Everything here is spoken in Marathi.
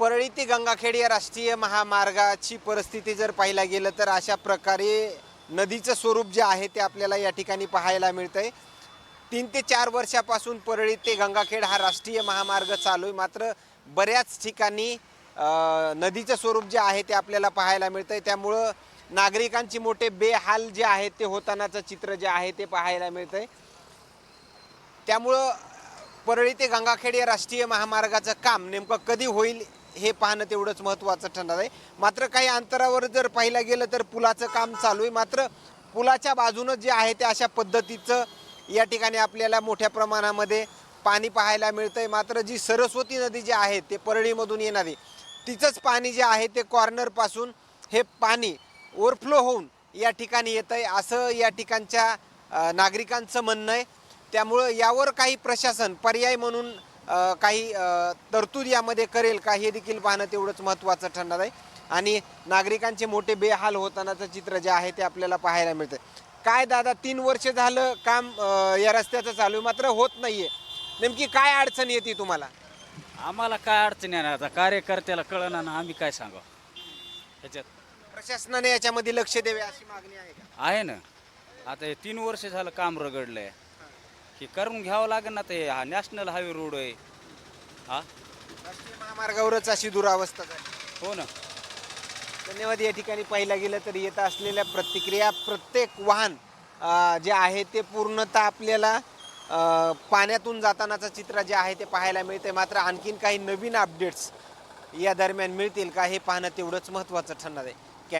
परळी ते गंगाखेड या राष्ट्रीय महामार्गाची परिस्थिती जर पाहायला गेलं तर अशा प्रकारे नदीचं स्वरूप जे आहे ते आपल्याला या ठिकाणी पाहायला मिळतं आहे तीन ते चार वर्षापासून परळी ते गंगाखेड हा राष्ट्रीय महामार्ग चालू आहे. मात्र बऱ्याच ठिकाणी नदीचं स्वरूप जे आहे ते आपल्याला पाहायला मिळतं आहे त्यामुळं नागरिकांची मोठे बेहाल जे आहेत ते होतानाचं चित्र जे आहे ते पाहायला मिळतं आहे त्यामुळं परळी ते गंगाखेड या राष्ट्रीय महामार्गाचं काम नेमकं कधी होईल हे पाहणं तेवढंच महत्त्वाचं ठरणार आहे. मात्र काही अंतरावर जर पाहिलं गेलं तर पुलाचं काम चालू आहे. मात्र पुलाच्या बाजूनं जे आहे ते अशा पद्धतीचं या ठिकाणी आपल्याला मोठ्या प्रमाणामध्ये पाणी पाहायला मिळतं आहे मात्र जी सरस्वती नदी जी आहे ते परळीमधून येणारी तिचंच पाणी जे आहे ते कॉर्नरपासून हे पाणी ओव्हरफ्लो होऊन या ठिकाणी येत आहे असं या ठिकाणच्या नागरिकांचं म्हणणं आहे. त्यामुळं यावर काही प्रशासन पर्याय म्हणून काही तरतूद यामध्ये करेल का हे देखील पाहणं तेवढंच महत्त्वाचं ठरणार आहे. आणि नागरिकांचे मोठे बेहाल होतानाचं चित्र जे आहे ते आपल्याला पाहायला मिळतं काय दादा तीन वर्ष झालं काम या रस्त्याचं चालू आहे मात्र होत नाहीये. नेमकी काय अडचण येते तुम्हाला? आम्हाला काय अडचण आहे आता? कार्यकर्त्याला कळणार ना आम्ही काय सांगावं? ह्याच्यात. प्रशासनाने याच्यामध्ये लक्ष द्यावे अशी मागणी आहे का? आहे ना. आता हे तीन वर्ष झालं काम रगडलंय. हे करून घ्यावं लागेल ना ते. हा नॅशनल हायवे रोड आहे. हा? राष्ट्रीय महामार्गावरच अशी दुरावस्था झाली. हो ना. धन्यवाद. या ठिकाणी पाहिलं गेलं तर येत असलेल्या प्रतिक्रिया प्रत्येक वाहन अ, जे आहे ते पूर्णतः आपल्याला अ, पाण्यातून जातानाचं चित्र जे आहे ते पाहायला मिळते मात्र आणखीन काही नवीन अपडेट्स या दरम्यान मिळतील का हे पाहणं तेवढंच महत्त्वाचं ठरणार आहे.